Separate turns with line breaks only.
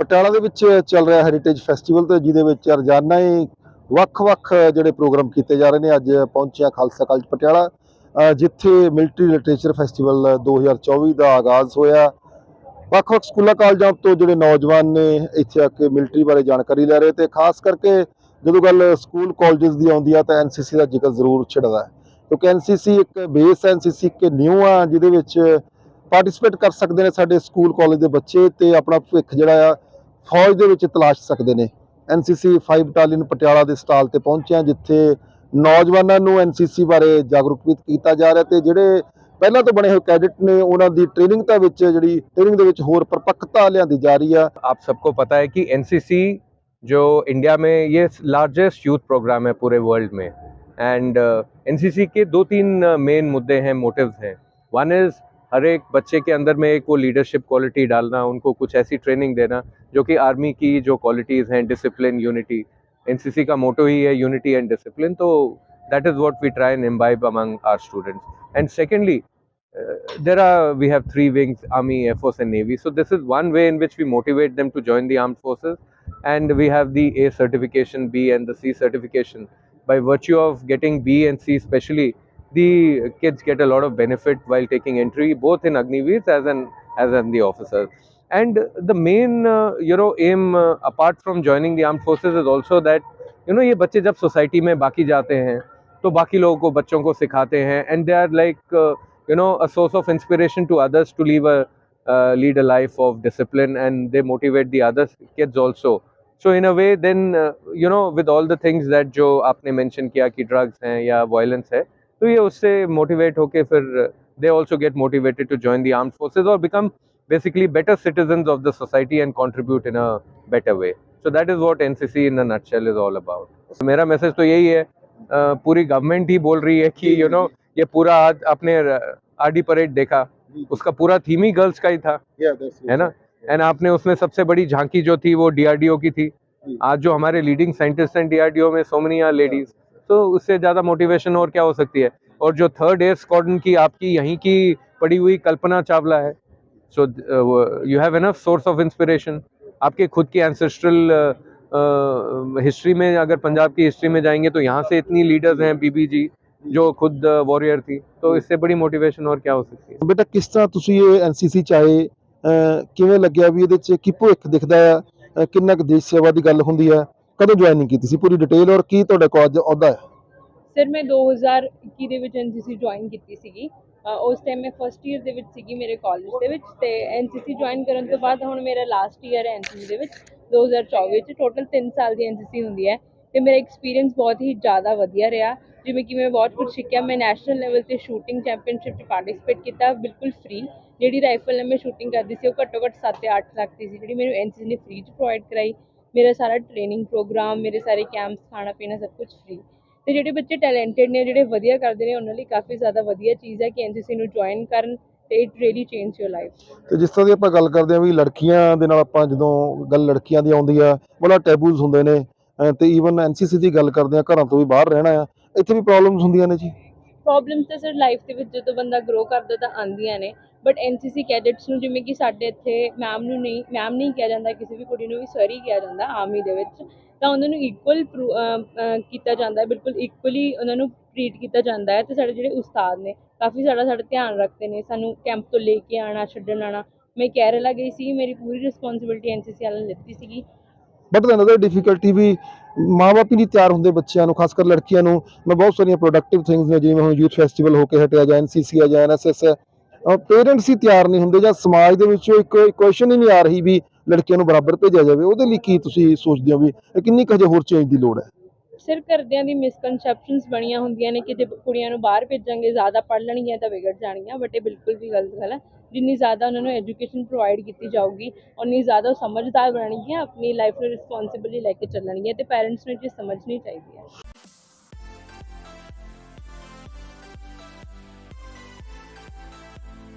ਪਟਿਆਲਾ ਦੇ ਵਿੱਚ ਚੱਲ ਰਿਹਾ ਹੈਰੀਟੇਜ ਫੈਸਟੀਵਲ ਤੇ, ਜਿਹਦੇ ਵਿੱਚ ਰੋਜ਼ਾਨਾ ਹੀ ਵੱਖ-ਵੱਖ ਜਿਹੜੇ ਪ੍ਰੋਗਰਾਮ ਕੀਤੇ ਜਾ ਰਹੇ ਨੇ। ਅੱਜ ਪਹੁੰਚਿਆ ਖਾਲਸਾ ਕਾਲਜ ਪਟਿਆਲਾ ਜਿੱਥੇ ਮਿਲਟਰੀ ਲਿਟਰੇਚਰ ਫੈਸਟੀਵਲ 2024 ਦਾ ਆਗਾਜ਼ ਹੋਇਆ। ਵੱਖ-ਵੱਖ ਸਕੂਲਾਂ, ਕਾਲਜਾਂ ਤੋਂ ਜਿਹੜੇ ਨੌਜਵਾਨ ਨੇ ਇੱਥੇ ਆ ਕੇ ਮਿਲਟਰੀ ਬਾਰੇ ਜਾਣਕਾਰੀ ਲੈ ਰਹੇ ਤੇ ਖਾਸ ਕਰਕੇ ਜਦੋਂ ਗੱਲ ਸਕੂਲ ਕਾਲਜਸ ਦੀ ਆਉਂਦੀ ਆ ਤਾਂ ਐਨਸੀਸੀ ਦਾ ਜ਼ਿਕਰ ਜ਼ਰੂਰ ਛਿੜਦਾ ਹੈ। ਕਿਉਂਕਿ ਐਨਸੀਸੀ ਇੱਕ ਬੇਸ ਐਨਸੀਸੀ ਇੱਕ ਨਿਊ ਆ, ਜਿਹਦੇ ਵਿੱਚ ਪਾਰਟਿਸਿਪੇਟ ਕਰ ਸਕਦੇ ਨੇ ਸਾਡੇ ਸਕੂਲ, ਕਾਲਜ ਦੇ ਬੱਚੇ ਤੇ ਆਪਣਾ ਭਵਿੱਖ ਜਿਹੜਾ ਆ ਫੌਜ ਦੇ ਵਿੱਚ ਤਲਾਸ਼ ਸਕਦੇ ਨੇ ਐਨਸੀਸੀ 5 ਬਟਾਲੀਅਨ ਪਟਿਆਲਾ ਦੇ ਸਟਾਲ ਤੇ ਪਹੁੰਚਿਆ ਜਿੱਥੇ ਨੌਜਵਾਨਾਂ ਨੂੰ ਐਨਸੀਸੀ ਬਾਰੇ ਜਾਗਰੂਕਿਤ ਕੀਤਾ ਜਾ ਰਿਹਾ ਤੇ ਜਿਹੜੇ ਪਹਿਲਾਂ ਤੋਂ ਬਣੇ ਹੋਏ ਕੈਡਟ ਨੇ ਉਹਨਾਂ ਦੀ ਟ੍ਰੇਨਿੰਗ ਤਾਂ ਵਿੱਚ ਜਿਹੜੀ ਟ੍ਰੇਨਿੰਗ ਦੇ ਵਿੱਚ ਹੋਰ ਪਰਪੱਕਤਾ ਲਿਆਂਦੀ ਜਾ ਰਹੀ ਆ
आप सबको पता है कि एनसीसी जो इंडिया में ये लार्जेस्ट यूथ प्रोग्राम है पूरे वर्ल्ड में एंड एनसीसी के दो तीन मेन मुद्दे हैं मोटिव्स हैं वन इज़ हर एक बच्चे के अंदर में एक वो लीडरशिप क्वालिटी डालना उनको कुछ ऐसी ट्रेनिंग देना जो कि आर्मी की जो क्वालिटीज़ हैं डिसिप्लिन यूनिटी एनसीसी का मोटो ही है यूनिटी एंड डिसिप्लिन तो that is what we try and imbibe among our students and secondly uh, there are we have three wings army air force and navy so this is one way in which we motivate them to join the armed forces and we have the a certification b and the c certification by virtue of getting b and c especially the kids get a lot of benefit while taking entry both in agniveers as an as in the officers and the main uh, you know aim uh, apart from joining the armed forces is also that you know ये बच्चे जब society में बाकी जाते हैं तो बाकी लोगों को बच्चों को सिखाते हैं and they are like you know a source of inspiration to others to live a uh, lead a life of discipline and they motivate the other kids also so in a way then uh, you know with all the things that जो आपने mention किया कि drugs हैं या violence है तो ये उससे मोटिवेट होके फिर they also get motivated to join the arm forces और become basically better citizen of the society and contribute in a better way so that is what N C C in अच्छल is all about मेरा message तो यही है पूरी government ही बोल रही है कि यू नो ये पूरा आज आपने आर डी परेड देखा। उसका पूरा थीम ही गर्ल्स का ही था। है ना? एंड आपने उसमें सबसे बड़ी झांकी जो थी वो डीआरडीओ की थी। आज जो हमारे लीडिंग साइंटिस्ट हैं डीआरडीओ में सो मेनी आर लेडीज़ तो उससे ज़्यादा मोटिवेशन और क्या हो सकती है और जो थर्ड एयर स्क्वाड्रन की आपकी यहीं की पड़ी हुई कल्पना चावला है so you have enough source of inspiration आपके खुद की एंसेस्ट्रल हिस्ट्री में अगर पंजाब की हिस्ट्री में जाएंगे तो यहाँ से इतनी लीडर्स हैं बीबी जी जो खुद वॉरियर थी तो इससे बड़ी मोटिवेशन और क्या हो सकती है
ਬੇਟਾ ਕਿਸ ਤਰ੍ਹਾਂ ਤੁਸੀਂ ਇਹ ਐਨਸੀਸੀ ਚ ਆਏ ਅਹ ਕਿਵੇਂ ਲੱਗਿਆ ਵੀ ਇਹਦੇ ਚ ਕੀ ਭਵਿੱਖ ਦਿਖਦਾ ਆ ਅਹ ਕਿੰਨਾ ਕੁ ਦੇਸ਼ ਸੇਵਾ ਦੀ ਗੱਲ ਹੁੰਦੀ ਹੈ ਕਦੋਂ ਜੁਆਇਨਿੰਗ ਕੀਤੀ ਸੀ? ਪੂਰੀ ਡਿਟੇਲ ਔਰ ਕੀ ਤੁਹਾਡਾ ਕਾਲਜ ਅਹੁਦਾ ਹੈ?
ਸਰ ਮੈਂ 2021 ਦੇ ਵਿੱਚ ਐਨਸੀਸੀ ਜੁਆਇਨ ਕੀਤੀ ਸੀਗੀ। ਉਸ ਟਾਈਮ ਮੈਂ ਫਸਟ ਈਅਰ ਦੇ ਵਿੱਚ ਸੀਗੀ ਮੇਰੇ ਕਾਲਜ ਦੇ ਵਿੱਚ ਤੇ ਐਨਸੀਸੀ ਜੁਆਇਨ ਕਰਨ ਤੋਂ ਬਾਅਦ ਹੁਣ ਮੇਰਾ ਲਾਸਟ ਈਅਰ ਹੈ ਐਨਸੀਸੀ ਦੇ ਵਿੱਚ। 2024 ਚ ਟੋਟਲ 3 ਸਾਲ ਦੀ ਐਨਸੀਸੀ ਹੁੰਦੀ ਹੈ ਤੇ ਮੇਰਾ ਐਕਸਪੀਰੀਅੰਸ ਬਹੁਤ ਹੀ ਜ਼ਿਆਦਾ ਵਧੀਆ ਰਿਹਾ। ਜਿਵੇਂ ਕਿ ਮੈਂ ਬਹੁਤ ਕੁਝ ਸਿੱਖਿਆ, ਮੈਂ ਨੈਸ਼ਨਲ ਲੈਵਲ ਤੇ ਸ਼ੂਟਿੰਗ ਚੈਂਪੀਅਨਸ਼ਿਪ 'ਚ ਪਾਰਟਿਸਿਪੇਟ ਕੀਤਾ ਬਿਲਕੁਲ ਫ੍ਰੀ ਜਿਹੜੀ ਰਾਈਫਲ ਨਾਲ ਮੈਂ ਸ਼ੂਟਿੰਗ ਕਰਦੀ ਸੀ ਉਹ ਘੱਟੋ ਘੱਟ 7 ਤੇ 8 ਲੱਖ ਦੀ ਸੀ, ਜਿਹੜੀ ਮੈਨੂੰ ਐਨਸੀਸੀ ਨੇ ਫ੍ਰੀ 'ਚ ਪ੍ਰੋਵਾਈਡ ਕਰਾਈ। ਮੇਰਾ ਸਾਰਾ ਟ੍ਰੇਨਿੰਗ ਪ੍ਰੋਗਰਾਮ ਮੇਰੇ ਸਾਰੇ ਕੈਂਪਸ ਖਾਣਾ ਪੀਣਾ ਸਭ ਕੁਝ ਫ੍ਰੀ ਤੇ ਜਿਹੜੇ ਬੱਚੇ ਟੈਲੈਂਟਡ ਨੇ, ਜਿਹੜੇ ਵਧੀਆ ਕਰਦੇ ਨੇ, ਉਹਨਾਂ ਲਈ ਕਾਫੀ ਜ਼ਿਆਦਾ ਵਧੀਆ ਚੀਜ਼ ਹੈ ਕਿ ਐਨਸੀਸੀ ਨੂੰ ਜੁਆਇਨ ਕਰਨ ਤੇ it really change your life
ਤੇ ਜਿਸ ਤਰ੍ਹਾਂ ਦੀ ਆਪਾਂ ਗੱਲ ਕਰਦੇ ਹਾਂ ਵੀ ਲੜਕੀਆਂ ਦੇ ਨਾਲ ਆਪਾਂ ਜਦੋਂ ਗੱਲ ਲੜਕੀਆਂ ਦੀ ਆਉਂਦੀ ਆ, ਬੜਾ ਟੈਬੂਜ਼ ਹੁੰਦੇ ਨੇ। ਤੇ ਈਵਨ ਐਨਸੀਸੀ ਦੀ ਗੱਲ ਕਰਦੇ ਆ ਘਰਾਂ ਤੋਂ ਵੀ ਬਾਹਰ ਰਹਿਣਾ ਆ, ਇੱਥੇ ਵੀ ਪ੍ਰੋਬਲਮਸ ਹੁੰਦੀਆਂ ਨੇ ਜੀ?
ਪ੍ਰੋਬਲਮਸ ਤਾਂ ਸਰ ਲਾਈਫ ਦੇ ਵਿੱਚ ਜਦੋਂ ਬੰਦਾ ਗਰੋ ਕਰਦਾ ਤਾਂ ਆਉਂਦੀਆਂ ਨੇ ਬਟ ਐਨਸੀਸੀ ਕੈਡੇਟਸ ਨੂੰ ਜਿਵੇਂ ਕਿ ਸਾਡੇ ਇੱਥੇ ਮੈਮ ਨੂੰ ਨਹੀਂ ਮੈਮ ਨਹੀਂ ਕਿਹਾ ਜਾਂਦਾ, ਕਿਸੇ ਵੀ ਕੁੜੀ ਨੂੰ ਵੀ ਸਰ ਹੀ ਕਿਹਾ ਜਾਂਦਾ ਆਰਮੀ ਦੇ ਵਿੱਚ, ਤਾਂ ਉਹਨਾਂ ਨੂੰ ਇਕੁਅਲ ਕੀਤਾ ਜਾਂਦਾ ਹੈ, ਬਿਲਕੁਲ ਇਕੁਅਲੀ ਉਹਨਾਂ ਨੂੰ ਟ੍ਰੀਟ ਕੀਤਾ ਜਾਂਦਾ ਹੈ, ਤੇ ਸਾਡੇ ਜਿਹੜੇ ਉਸਤਾਦ ਨੇ ਕਾਫੀ ਸਾਡਾ ਸਾਡਾ ਧਿਆਨ ਰੱਖਦੇ ਨੇ, ਸਾਨੂੰ ਕੈਂਪ ਤੋਂ ਲੈ ਕੇ ਆਣਾ ਛੱਡਣ ਆਣਾ ਮੈਂ ਕੇਰਲਾ ਗਈ ਸੀ ਮੇਰੀ ਪੂਰੀ ਰਿਸਪੌਂਸਿਬਿਲਟੀ ਐਨਸੀਸੀ ਵਾਲਿਆਂ ਨੇ ਲਿੱਤੀ ਸੀਗੀ
ਬਟ ਦ ਅਨਦਰ ਡਿਫਿਕਲਟੀ ਵੀ ਮਾਪੇ ਨਹੀਂ ਤਿਆਰ ਹੁੰਦੇ ਬੱਚਿਆਂ ਨੂੰ ਖਾਸ ਕਰ ਲੜਕੀਆਂ ਨੂੰ। ਮੈਂ ਬਹੁਤ ਸਾਰੀਆਂ ਪ੍ਰੋਡਕਟਿਵ ਥਿੰਗਸ ਨੇ, ਜਿਵੇਂ ਹੁਣ ਯੂਥ ਫੈਸਟੀਵਲ ਹੋ ਕੇ ਹਟਿਆ ਜਾਂ ਐਨਸੀਸੀ ਆ ਜਾਂ ਐਨਐਸਐਸ ਹੈ ਪੇਰੈਂਟਸ ਹੀ ਤਿਆਰ ਨਹੀਂ ਹੁੰਦੇ ਜਾਂ ਸਮਾਜ ਦੇ ਵਿੱਚੋਂ ਇੱਕ ਕੁਐਸਚਨ ਹੀ ਨਹੀਂ ਆ ਰਹੀ ਵੀ ਲੜਕੀਆਂ ਨੂੰ ਬਰਾਬਰ ਭੇਜਿਆ ਜਾਵੇ। ਉਹਦੇ ਲਈ ਕੀ ਤੁਸੀਂ ਸੋਚਦੇ ਹੋ ਵੀ ਇਹ ਕਿੰਨੀ ਕੁ ਹਜੇ ਹੋਰ ਚੇਂਜ ਦੀ ਲੋੜ ਹੈ?
ਸਿਰ ਘਰਦਿਆਂ ਦੀ ਮਿਸਕਨਸੈਪਸ਼ਨਸ ਬਣੀਆਂ ਹੁੰਦੀਆਂ ਨੇ ਕਿ ਜੇ ਕੁੜੀਆਂ ਨੂੰ ਬਾਹਰ ਭੇਜਾਂਗੇ, ਜ਼ਿਆਦਾ ਪੜ੍ਹ ਲੈਣਗੀਆਂ ਤਾਂ ਵਿਗੜ ਜਾਣਗੀਆਂ ਬਟ ਇਹ ਬਿਲਕੁਲ ਵੀ ਗਲਤ ਗੱਲ ਹੈ। ਜਿੰਨੀ ਜ਼ਿਆਦਾ ਉਹਨਾਂ ਨੂੰ ਐਜੂਕੇਸ਼ਨ ਪ੍ਰੋਵਾਈਡ ਕੀਤੀ ਜਾਊਗੀ ਉਨੀ ਜ਼ਿਆਦਾ ਉਹ ਸਮਝਦਾਰ ਬਣਨਗੀਆਂ, ਆਪਣੀ ਲਾਈਫ ਨੂੰ ਰਿਸਪੌਂਸਿਬਿਲੀ ਲੈ ਕੇ ਚੱਲਣਗੀਆਂ ਤੇ ਪੇਰੈਂਟਸ ਨੂੰ ਇਹ ਚੀਜ਼ ਸਮਝਣੀ ਚਾਹੀਦੀ ਹੈ।